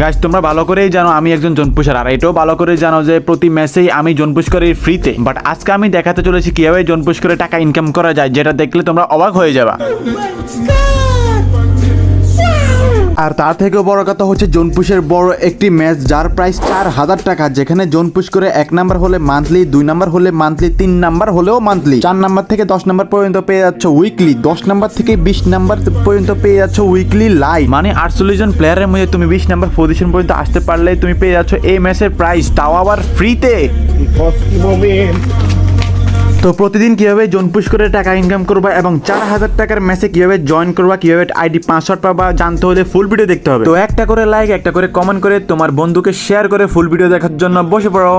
Guys তোমরা ভালো করেই জানো আমি একজন জনপুষার, আর এটাও ভালো করে জানো যে প্রতি ম্যাচেই আমি জনপুষ করি ফ্রিতে বাট আজকে আমি দেখাতে চলেছি কীভাবে জনপুষ করে টাকা ইনকাম করা যায়, যেটা দেখলে তোমরা অবাক হয়ে যাবা। আর তার থেকেও বড় কথা হচ্ছে জোনপুশের বড় একটি ম্যাচ যার প্রাইস চার হাজার টাকা, যেখানে জোনপুশ করে এক নাম্বার হলে মান্থলি দুই নাম্বার হলে মান্থলি তিন নাম্বার হলেও মান্থলি চার নাম্বার থেকে দশ নাম্বার পর্যন্ত পেয়ে যাচ্ছ উইকলি দশ নাম্বার থেকে বিশ নাম্বার পর্যন্ত পেয়ে যাচ্ছ উইকলি লাইভ মানে আটচল্লিশ জন প্লেয়ারের মধ্যে তুমি বিশ নাম্বার পজিশন পর্যন্ত আসতে পারলে, তুমি পেয়ে যাচ্ছ এই ম্যাচের প্রাইস তাও আবার ফ্রিতে. তো প্রতিদিন কীভাবে জোন পুশ করে টাকা ইনকাম করবা এবং চার হাজার টাকার মেসে কীভাবে জয়েন করবা, কীভাবে আইডি পাসওয়ার্ড পাবা, জানতে হলে ফুল ভিডিও দেখতে হবে। তো একটা করে লাইক একটা করে কমেন্ট করে তোমার বন্ধুকে শেয়ার করে ফুল ভিডিও দেখার জন্য বসে পড়ো।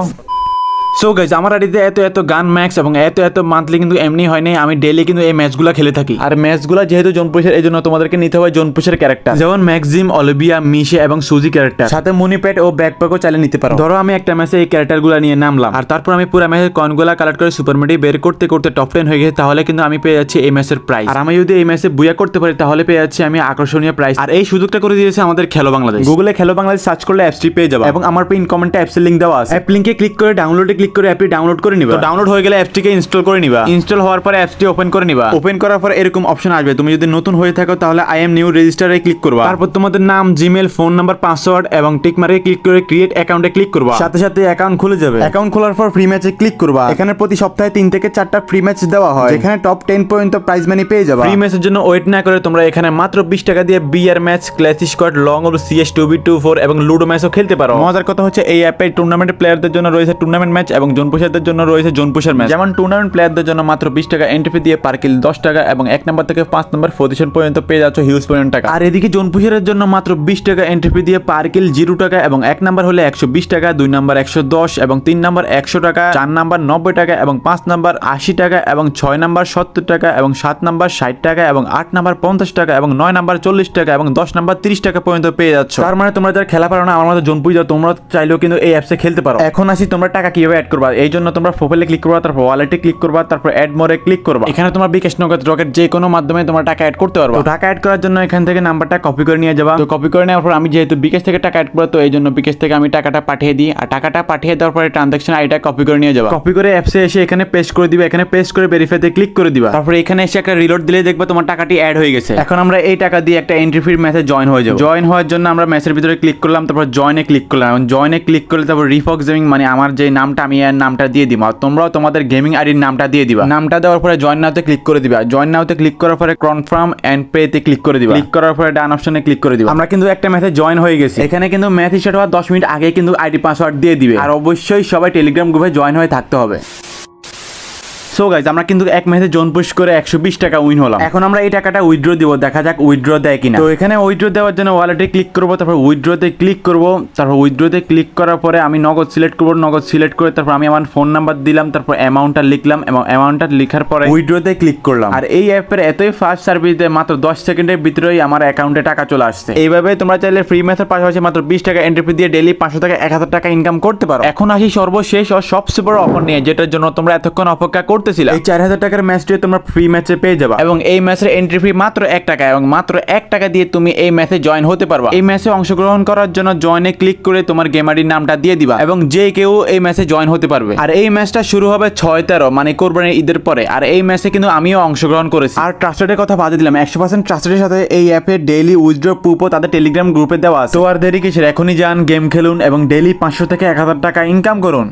সো গাইজ আমার আইডিতে এত এত গান ম্যাক্স এবং এত এত মান্থলি কিন্তু এমনি হয়নি আমি ডেলি কিন্তু এই ম্যাচগুলো খেলে থাকি। আর ম্যাচগুলো যেহেতু জোনপুষের এই জন্য তোমাদেরকে নিতে হবে জোনপুষের ক্যারেক্টার যেমন ম্যাক্সিম অলিভিয়া মিশে এবং সুজি ক্যারেক্টার সাথে মনিপ্যাড ও ব্যাকপ্যাকও চালিয়ে নিতে পারো। ধরো আমি একটা ম্যাচে এই ক্যারেক্টারগুলো নিয়ে নামলাম। আর তারপর আমি পুরো ম্যাচের কয়েনগুলো কালেক্ট করে সুপার মেডি বের করতে করতে টপ টেন হয়ে গেছে তাহলে কিন্তু আমি পেয়ে যাচ্ছি এই ম্যাচের প্রাইস আর আমি যদি এই ম্যাচে বুয়া করতে পারি তাহলে পেয়ে যাচ্ছি আমি আকর্ষণীয় প্রাইস আর এই সুযোগটা করে দিয়েছে আমাদের খেলো বাংলাদেশ। গুগলে খেলো বাংলাদেশ সার্চ করলে অ্যাপসটি পেয়ে যাবে। এবং আমার পিন কমেন্টে অ্যাপসের লিঙ্ক দেওয়া আছে। অ্যাপ লিঙ্কে ক্লিক করে ডাউনলোডে ক্লিক করে অ্যাপটি ডাউনলোড করে নিবা। ডাউনলোড হয়ে গেলে অ্যাপটিকে ইনস্টল করে নিবা। ইনস্টল হওয়ার পরে অ্যাপসটি ওপেন করে নিবা। ওপেন করার পর এরকম অপশন আসবে। তুমি যদি নতুন হয়ে থাকো তাহলে আই এম নিউ রেজিস্টারে ক্লিক করবা। তারপর তোমাদের নাম জিমেল ফোন নাম্বার পাসওয়ার্ড এবং টিক মারে ক্লিক করে ক্রিয়েট অ্যাকাউন্টে ক্লিক করবা। সাথে সাথে অ্যাকাউন্ট খুলে যাবে। অ্যাকাউন্ট খোলার পর ফ্রি ম্যাচে ক্লিক করবা। এখানে প্রতি সপ্তাহে তিন থেকে চারটা ফ্রি ম্যাচ দেওয়া হয়। এখানে টপ টেন পর্যন্ত প্রাইজ মানি পেয়ে যাবে। ফ্রি ম্যাচের জন্য ওয়েট না করে তোমরা এখানে মাত্র বিশ টাকা দিয়ে BR match clash squad lone wolf CS two B two four এবং লুডো ম্যাচও খেলতে পারো। মজার কথা হচ্ছে এই অ্যাপে টুর্নামেন্ট প্লেয়ারদের জন্য রয়েছে টুর্নামেন্ট ম্যাচ এবং জোনপুষারদের জন্য রয়েছে জোনপুষার ম্যাচ যেমন টুর্নামেন্ট প্লেয়ারদের জন্য মাত্র বিশ টাকা এন্ট্রি ফি দিয়ে পার কিল দশ টাকা এবং এক নাম্বার থেকে পাঁচ নম্বর পজিশন পর্যন্ত পেয়ে যাচ্ছ হিউজ পরিমাণ টাকা। আর এদিকে জোনপুষারের জন্য মাত্র বিশ টাকা এন্ট্রি ফি দিয়ে পার কিল জিরো টাকা এবং এক নাম্বার হলে একশো বিশ টাকা, দুই নাম্বার একশো দশ এবং তিন নাম্বার একশো টাকা, চার নাম্বার নব্বই টাকা এবং পাঁচ নাম্বার আশি টাকা এবং ছয় নাম্বার সত্তর টাকা এবং সাত নাম্বার ষাট টাকা এবং আট নাম্বার পঞ্চাশ টাকা এবং নয় নাম্বার চল্লিশ টাকা এবং দশ নাম্বার তিরিশ টাকা পর্যন্ত পেয়ে যাচ্ছ। তার মানে তোমরা যারা খেলা পারো না, আমার মতো জোনপুই যাও তোমরা চাইলেও কিন্তু এই অ্যাপসে খেলতে পারো। এখন আসি তোমরা টাকা কীভাবে অ্যাড করবা। এই জন্য তোমরা প্রোফাইলে ক্লিক করবা তারপর ওয়ালেটে ক্লিক করবা তারপর অ্যাড মোরে ক্লিক করবা। এখানে তোমার বিকাশ নগদ রকেট যে কোনো মাধ্যমে তোমার টাকা অ্যাড করতে পারবা। টাকা অ্যাড করার জন্য এখান থেকে নাম্বারটা কপি করে নিয়ে যাবা। তো কপি করে নেওয়ার পর আমি যেহেতু বিকাশ থেকে টাকা অ্যাড করব তো এই জন্য বিকাশ থেকে আমি টাকাটা পাঠিয়ে দিই। আর টাকাটা পাঠিয়ে দেওয়ার পরে ট্রানজাকশন আইটা কপি করে নিয়ে যাবা। কপি করে অ্যাপসে এসে এখানে পেস্ট করে দিবা এখানে পেস্ট করে ভেরিফাইতে ক্লিক করে দিবা। তারপরে এখানে এসে একটা রিলোড দিলে দেখবা তোমার টাকাটি অ্যাড হয়ে গেছে। এখন আমরা এই টাকা দিয়ে একটা এন্ট্রি ফি ম্যাচে জয়েন হয়ে যাব। জয়েন হওয়ার জন্য আমরা ম্যাচের ভিতরে ক্লিক করলাম তারপর জয়েনে ক্লিক করলাম। এবং জয়েনে ক্লিক করলে তারপর রিফক্স গেমিং মানে আমার যে নামটা আমি এর নামটা দিয়ে দিবা তোমরাও তোমাদের গেমিং আইডির নামটা দিয়ে দিবা। নামটা দেওয়ার পরে জয়েন নাওতে ক্লিক করে দিবা। জয়েন নাওতে ক্লিক করার পরে কনফার্ম এন্ড পে তে ক্লিক করে দিবা। ক্লিক করার পরে ডান অপশনে ক্লিক করে দিবা। আমরা কিন্তু একটা ম্যাচে জয়েন হয়ে গেছি। এখানে কিন্তু ম্যাচ স্টার্ট হওয়ার দশ মিনিট আগে কিন্তু আইডি পাসওয়ার্ড দিয়ে দিবে। আর অবশ্যই সবাই টেলিগ্রাম গ্রুপে জয়েন হয়ে থাকতে হবে। সো গাইজ আমরা কিন্তু এক ম্যাচে জোন পুশ করে একশো বিশ টাকা উইন হলাম। এখন আমরা এই টাকাটা উইথড্র দিব দেখা যাক উইথড্র দেয় কিনা। তো এখানে উইথড্র দেওয়ার জন্য ওয়ালেটে ক্লিক করব তারপর উইথড্রতে ক্লিক করব তারপর উইথড্রতে ক্লিক করার পরে আমি নগদ সিলেক্ট করব নগদ সিলেক্ট করে তারপর আমি আমার ফোন নাম্বার দিলাম তারপর অ্যামাউন্টটা লিখলাম এবং অ্যামাউন্টটা লিখার পরে উইথড্রতে ক্লিক করলাম। আর এই অ্যাপের এতই ফাস্ট সার্ভিস দেয় মাত্র দশ সেকেন্ডের ভিতরেই আমার অ্যাকাউন্টে টাকা চলে আসছে। এইভাবে তোমরা চাইলে ফ্রি ম্যাথের পাশাপাশি মাত্র বিশ টাকা এন্ট্রি ফি দিয়ে ডেলি পাঁচশো টাকা এক হাজার টাকা ইনকাম করতে পারো। এখন আসি সর্বশেষ ও সবচেয়ে বড় অফার নিয়ে যেটার জন্য তোমরা এতক্ষণ অপেক্ষা করতেছিলে এই চার হাজার টাকার ম্যাচটি তোমরা ফ্রি ম্যাচে পেয়ে যাবে। এবং এই ম্যাচের এন্ট্রি ফি মাত্র এক টাকা এবং মাত্র এক টাকা দিয়ে তুমি এই ম্যাচে জয়েন হতে পারবা। এই ম্যাচে অংশগ্রহণ করার জন্য জয়েনে ক্লিক করে তোমার গেমারির নামটা দিয়ে দিবা এবং যে কেউ এই ম্যাচে জয়েন হতে পারবে। আর এই ম্যাচটা শুরু হবে ছয় তেরো মানে কোরবানির ঈদের পরে। আর এই ম্যাচে কিন্তু আমিও অংশগ্রহণ করেছি। আর ট্রাস্টেডের কথা বাদে দিলাম একশো পার্সেন্ট ট্রাস্টেডের সাথে এই অ্যাপে ডেইলি উইথড্র পুপো তাদের টেলিগ্রাম গ্রুপে দেওয়া আছে। তো আর দেরি কিসের? এখনই যান গেম খেলুন এবং ডেইলি পাঁচশো থেকে এক হাজার টাকা ইনকাম করুন।